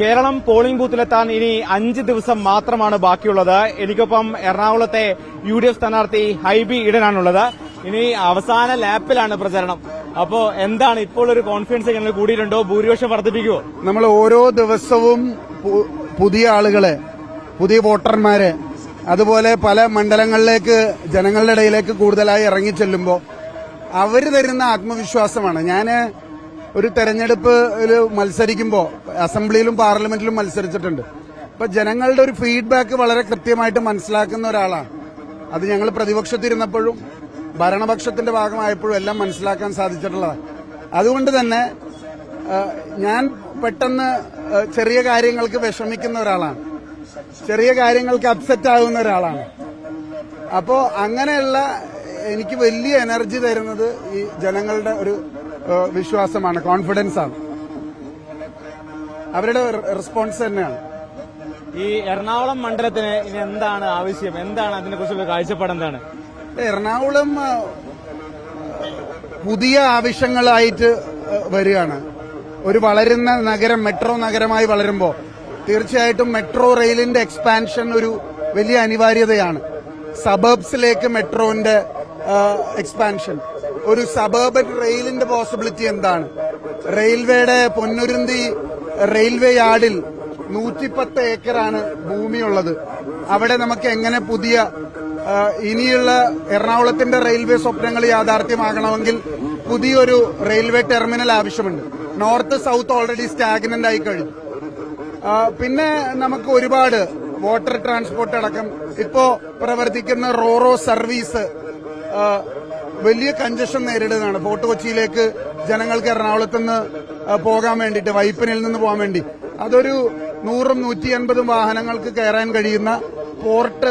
Keralam polling ബൂത്തിലെത്താൻ ഇനി അഞ്ച് ദിവസം മാത്രമാണ് ബാക്കിയുള്ളത്. എനിക്കൊപ്പം എറണാകുളത്തെ യു ഡി എഫ് സ്ഥാനാർത്ഥി ഹൈബി ഇടനാണുള്ളത് ഇനി അവസാന ലാപ്പിലാണ് പ്രചരണം. അപ്പോ എന്താണ് ഇപ്പോൾ ഒരു കോൺഫിഡൻസ് ഞങ്ങൾ കൂടിയിട്ടുണ്ടോ? ഭൂരിപക്ഷം വർദ്ധിപ്പിക്കുമോ നമ്മൾ ഓരോ ദിവസവും പുതിയ ആളുകളെ പുതിയ വോട്ടർമാരെ അതുപോലെ പല മണ്ഡലങ്ങളിലേക്ക് ജനങ്ങളുടെ ഇടയിലേക്ക് കൂടുതലായി ഇറങ്ങിച്ചെല്ലുമ്പോൾ അവർ തരുന്ന ആത്മവിശ്വാസമാണ്. ഞാൻ ഒരു തെരഞ്ഞെടുപ്പിൽ മത്സരിക്കുമ്പോൾ അസംബ്ലിയിലും പാർലമെന്റിലും മത്സരിച്ചിട്ടുണ്ട്. അപ്പൊ ജനങ്ങളുടെ ഒരു ഫീഡ്ബാക്ക് വളരെ കൃത്യമായിട്ട് മനസ്സിലാക്കുന്ന ഒരാളാണ്. അത് ഞങ്ങൾ പ്രതിപക്ഷത്തിരുന്നപ്പോഴും ഭരണപക്ഷത്തിന്റെ ഭാഗമായപ്പോഴും എല്ലാം മനസ്സിലാക്കാൻ സാധിച്ചിട്ടുള്ളതാണ്. അതുകൊണ്ട് തന്നെ ഞാൻ പെട്ടെന്ന് ചെറിയ കാര്യങ്ങൾക്ക് വിഷമിക്കുന്ന ഒരാളാണ്. ചെറിയ കാര്യങ്ങൾക്ക് അപ്സെറ്റ് ആകുന്ന ഒരാളാണ്. അപ്പോ അങ്ങനെയുള്ള എനിക്ക് വലിയ എനർജി തരുന്നത് ഈ ജനങ്ങളുടെ ഒരു വിശ്വാസമാണ് കോൺഫിഡൻസ് ആണ്. അവരുടെ റെസ്പോൺസ് തന്നെയാണ്. ഈ എറണാകുളം മണ്ഡലത്തിന് ഇനി എന്താണ് ആവശ്യം? എന്താണ് അതിനെ കുറിച്ചുള്ള കാഴ്ചപ്പാട് എന്താണ്? എറണാകുളം പുതിയ ആവശ്യങ്ങളായിട്ട് വരികയാണ്. ഒരു വളരുന്ന നഗരം മെട്രോ നഗരമായി വളരുമ്പോൾ തീർച്ചയായിട്ടും മെട്രോ റെയിലിന്റെ എക്സ്പാൻഷൻ ഒരു വലിയ അനിവാര്യതയാണ്. സബർബ്സിലേക്ക് മെട്രോന്റെ എക്സ്പാൻഷൻ ഒരു സബർബൻ റെയിലിന്റെ പോസിബിലിറ്റി എന്താണ്? റെയിൽവേയുടെ പൊന്നുരുന്തി റെയിൽവേ യാർഡിൽ നൂറ്റിപ്പത്ത് ഏക്കറാണ് ഭൂമിയുള്ളത്. അവിടെ നമുക്ക് എങ്ങനെ പുതിയ ഇനിയുള്ള എറണാകുളത്തിന്റെ റെയിൽവേ സ്വപ്നങ്ങൾ യാഥാർത്ഥ്യമാകണമെങ്കിൽ പുതിയൊരു റെയിൽവേ ടെർമിനൽ ആവശ്യമുണ്ട്. നോർത്ത് സൗത്ത് ഓൾറെഡി സ്റ്റാഗ്നന്റ് ആയി കഴിഞ്ഞു. പിന്നെ നമുക്ക് ഒരുപാട് വാട്ടർ ട്രാൻസ്പോർട്ട് അടക്കം. ഇപ്പോ പ്രവർത്തിക്കുന്ന റോറോ സർവീസ് വലിയ കഞ്ചഷൻ നേരിടുന്നതാണ്. ഫോർട്ട് കൊച്ചിയിലേക്ക് ജനങ്ങൾക്ക് എറണാകുളത്ത് നിന്ന് പോകാൻ വേണ്ടിയിട്ട് വൈപ്പിനിൽ നിന്ന് പോകാൻ വേണ്ടി. അതൊരു നൂറും നൂറ്റി അൻപതും വാഹനങ്ങൾക്ക് കയറാൻ കഴിയുന്ന പോർട്ട്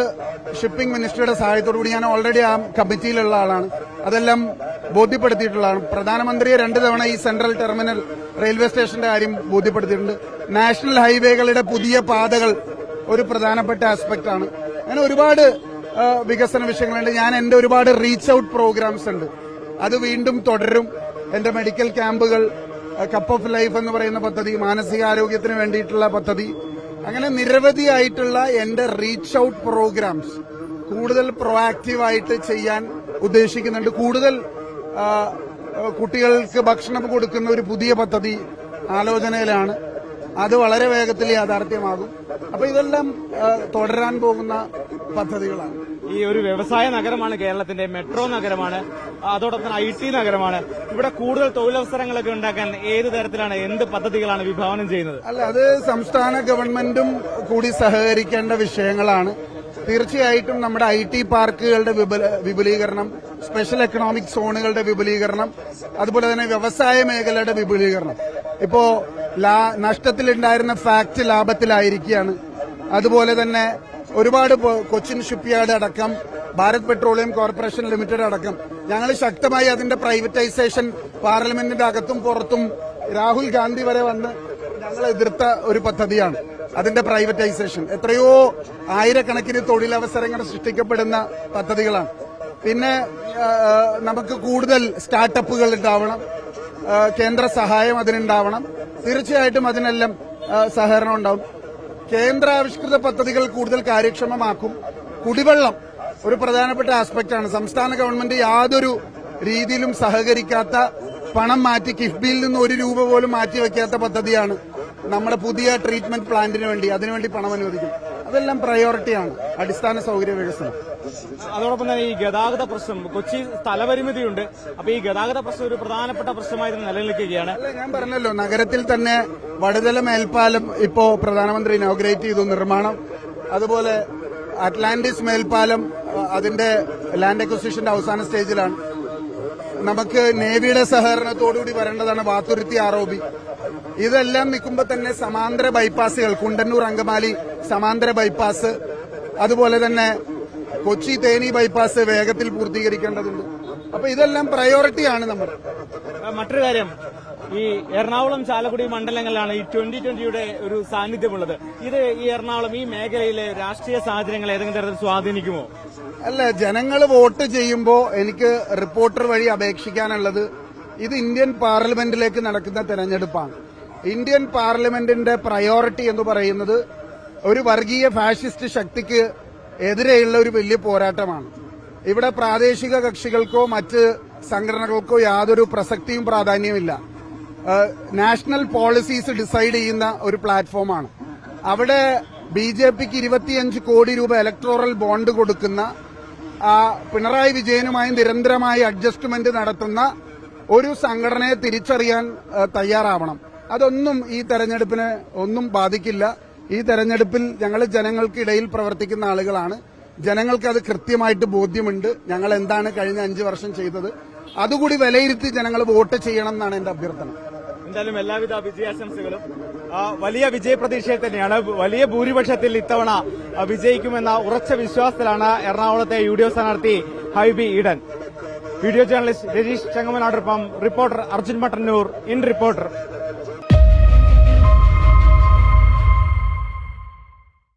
ഷിപ്പിംഗ് മിനിസ്റ്ററുടെ സഹായത്തോടു കൂടി ഞാൻ ഓൾറെഡി ആ കമ്മിറ്റിയിലുള്ള ആളാണ്. അതെല്ലാം ബോധ്യപ്പെടുത്തിയിട്ടുള്ളതാണ്. പ്രധാനമന്ത്രിയെ രണ്ട് തവണ ഈ സെൻട്രൽ ടെർമിനൽ റെയിൽവേ സ്റ്റേഷന്റെ കാര്യം ബോധ്യപ്പെടുത്തിയിട്ടുണ്ട്. നാഷണൽ ഹൈവേകളുടെ പുതിയ പാതകൾ ഒരു പ്രധാനപ്പെട്ട ആസ്പെക്ട് ആണ്. അങ്ങനെ ഒരുപാട് വികസന വിഷയങ്ങളുണ്ട് ഞാൻ എന്റെ ഒരുപാട് റീച്ച് ഔട്ട് പ്രോഗ്രാംസ് ഉണ്ട്. അത് വീണ്ടും തുടരും. എന്റെ മെഡിക്കൽ ക്യാമ്പുകൾ കപ്പ് ഓഫ് ലൈഫ് എന്ന് പറയുന്ന പദ്ധതി മാനസികാരോഗ്യത്തിന് വേണ്ടിയിട്ടുള്ള പദ്ധതി. അങ്ങനെ നിരവധിയായിട്ടുള്ള എന്റെ റീച്ച് ഔട്ട് പ്രോഗ്രാംസ് കൂടുതൽ പ്രൊആക്റ്റീവ് ആയിട്ട് ചെയ്യാൻ ഉദ്ദേശിക്കുന്നുണ്ട്. കൂടുതൽ കുട്ടികൾക്ക് ഭക്ഷണം കൊടുക്കുന്ന ഒരു പുതിയ പദ്ധതി ആലോചനയിലാണ്. അത് വളരെ വേഗത്തിൽ യാഥാർത്ഥ്യമാകും. അപ്പൊ ഇതെല്ലാം തുടരാൻ പോകുന്ന പദ്ധതികളാണ്. ഈ ഒരു വ്യവസായ നഗരമാണ് കേരളത്തിന്റെ മെട്രോ നഗരമാണ് അതോടൊപ്പം ഐ ടി നഗരമാണ്. ഇവിടെ കൂടുതൽ തൊഴിലവസരങ്ങളൊക്കെ ഉണ്ടാക്കാൻ ഏത് തരത്തിലാണ് എന്ത് പദ്ധതികളാണ് വിഭാവനം ചെയ്യുന്നത്? അല്ല അത് സംസ്ഥാന ഗവൺമെന്റും കൂടി സഹകരിക്കേണ്ട വിഷയങ്ങളാണ്. തീർച്ചയായിട്ടും നമ്മുടെ ഐ ടി പാർക്കുകളുടെ വിപുല- വിപുലീകരണം സ്പെഷ്യൽ എക്കണോമിക് സോണുകളുടെ വിപുലീകരണം അതുപോലെ തന്നെ വ്യവസായ മേഖലയുടെ വിപുലീകരണം. ഇപ്പോ നഷ്ടത്തിലുണ്ടായിരുന്ന ഫാക്ട് ലാഭത്തിലായിരിക്കുകയാണ്. അതുപോലെ തന്നെ ഒരുപാട് കൊച്ചിൻ ഷിപ്പ്യാർഡ് അടക്കം ഭാരത് പെട്രോളിയം കോർപ്പറേഷൻ ലിമിറ്റഡ് അടക്കം ഞങ്ങൾ ശക്തമായി അതിന്റെ പ്രൈവറ്റൈസേഷൻ പാർലമെന്റിന്റെ അകത്തും പുറത്തും രാഹുൽ ഗാന്ധി വരെ വന്ന് ഞങ്ങൾ എതിർത്ത ഒരു പദ്ധതിയാണ്. അതിന്റെ പ്രൈവറ്റൈസേഷൻ എത്രയോ ആയിരക്കണക്കിന് തൊഴിലവസരങ്ങൾ സൃഷ്ടിക്കപ്പെടുന്ന പദ്ധതികളാണ്. പിന്നെ നമുക്ക് കൂടുതൽ സ്റ്റാർട്ടപ്പുകൾ ഉണ്ടാവണം. കേന്ദ്ര സഹായം അതിനുണ്ടാവണം. തീർച്ചയായിട്ടും അതിനെല്ലാം സഹകരണം ഉണ്ടാവും. കേന്ദ്രാവിഷ്കൃത പദ്ധതികൾ കൂടുതൽ കാര്യക്ഷമമാക്കും. കുടിവെള്ളം ഒരു പ്രധാനപ്പെട്ട ആസ്പെക്ട് ആണ്. സംസ്ഥാന ഗവൺമെന്റ് യാതൊരു രീതിയിലും സഹകരിക്കാത്ത പണം മാറ്റി കിഫ്ബിയിൽ നിന്ന് ഒരു രൂപ പോലും മാറ്റിവെക്കാത്ത പദ്ധതിയാണ് നമ്മുടെ പുതിയ ട്രീറ്റ്മെന്റ് പ്ലാന്റിന് വേണ്ടി അതിനുവേണ്ടി പണം അനുവദിക്കും അതെല്ലാം പ്രയോറിറ്റിയാണ് അടിസ്ഥാന സൗകര്യ വികസനം. അതോടൊപ്പം തന്നെ ഈ ഗതാഗത പ്രശ്നം കൊച്ചി സ്ഥലപരിമിതിയുണ്ട്. അപ്പൊ ഈ ഗതാഗത പ്രശ്നം ഒരു പ്രധാനപ്പെട്ട പ്രശ്നമായി തന്നെ നിലനിൽക്കുകയാണ്. ഞാൻ പറഞ്ഞല്ലോ നഗരത്തിൽ തന്നെ വടുതല മേൽപ്പാലം ഇപ്പോ പ്രധാനമന്ത്രി ഇനോഗ്രേറ്റ് ചെയ്തു നിർമ്മാണം. അതുപോലെ അറ്റ്ലാന്റിസ് മേൽപ്പാലം അതിന്റെ ലാൻഡ് അക്വസിഷന്റെ അവസാന സ്റ്റേജിലാണ് നമുക്ക് നേവിയുടെ സഹകരണത്തോടുകൂടി വരേണ്ടതാണ് വാത്തുരുത്തി ആറോബി ഇതെല്ലാം നിൽക്കുമ്പോൾ തന്നെ സമാന്തര ബൈപ്പാസുകൾ കുണ്ടന്നൂർ അങ്കമാലി സമാന്തര ബൈപ്പാസ് അതുപോലെ തന്നെ കൊച്ചി തേനി ബൈപ്പാസ് വേഗത്തിൽ പൂർത്തീകരിക്കേണ്ടതുണ്ട്. അപ്പൊ ഇതെല്ലാം പ്രയോറിറ്റിയാണ് നമ്മുടെ. മറ്റൊരു കാര്യം. ഈ എറണാകുളം ചാലക്കുടി മണ്ഡലങ്ങളിലാണ് ഈ ട്വന്റി ട്വന്റിയുടെ ഒരു സാന്നിധ്യമുള്ളത്. ഇത് ഈ എറണാകുളം ഈ മേഖലയിലെ രാഷ്ട്രീയ സാഹചര്യങ്ങൾ ഏതെങ്കിലും തരത്തിൽ സ്വാധീനിക്കുമോ? അല്ല ജനങ്ങൾ വോട്ട് ചെയ്യുമ്പോൾ എനിക്ക് റിപ്പോർട്ടർ വഴി അപേക്ഷിക്കാനുള്ളത് ഇത് ഇന്ത്യൻ പാർലമെന്റിലേക്ക് നടക്കുന്ന തെരഞ്ഞെടുപ്പാണ്. ഇന്ത്യൻ പാർലമെന്റിന്റെ പ്രയോറിറ്റി എന്ന് പറയുന്നത് ഒരു വർഗീയ ഫാഷിസ്റ്റ് ശക്തിക്ക് എതിരെയുള്ള ഒരു വലിയ പോരാട്ടമാണ്. ഇവിടെ പ്രാദേശിക കക്ഷികൾക്കോ മറ്റ് സംഘടനകൾക്കോ യാതൊരു പ്രസക്തിയും പ്രാധാന്യവുമില്ല. നാഷണൽ പോളിസീസ് ഡിസൈഡ് ചെയ്യുന്ന ഒരു പ്ലാറ്റ്ഫോമാണ് അവിടെ ബി ജെ പിക്ക് ഇരുപത്തിയഞ്ച് കോടി രൂപ ഇലക്ട്രോറൽ ബോണ്ട് കൊടുക്കുന്ന പിണറായി വിജയനുമായി നിരന്തരമായി അഡ്ജസ്റ്റ്മെന്റ് നടത്തുന്ന ഒരു സംഘടനയെ തിരിച്ചറിയാൻ തയ്യാറാവണം. അതൊന്നും ഈ തെരഞ്ഞെടുപ്പിനെ ഒന്നും ബാധിക്കില്ല. ഈ തെരഞ്ഞെടുപ്പിൽ ഞങ്ങൾ ജനങ്ങൾക്കിടയിൽ പ്രവർത്തിക്കുന്ന ആളുകളാണ്. ജനങ്ങൾക്ക് അത് കൃത്യമായിട്ട് ബോധ്യമുണ്ട്. ഞങ്ങൾ എന്താണ് കഴിഞ്ഞ അഞ്ചു വർഷം ചെയ്തത്. അതുകൂടി വിലയിരുത്തി ജനങ്ങൾ വോട്ട് ചെയ്യണം എന്നാണ് എന്റെ അഭ്യർത്ഥന. എന്തായാലും എല്ലാവിധ വിജയാശംസകളും. വലിയ വിജയപ്രതീക്ഷയിൽ തന്നെയാണ്. വലിയ ഭൂരിപക്ഷത്തിൽ ഇത്തവണ വിജയിക്കുമെന്ന ഉറച്ച വിശ്വാസത്തിലാണ് എറണാകുളത്തെ യു ഡി എഫ് സ്ഥാനാർത്ഥി Hibi Eden. Video journalist Rajeesh ചെങ്ങമനാടൊപ്പം reporter Arjun Mattannur in Reporter.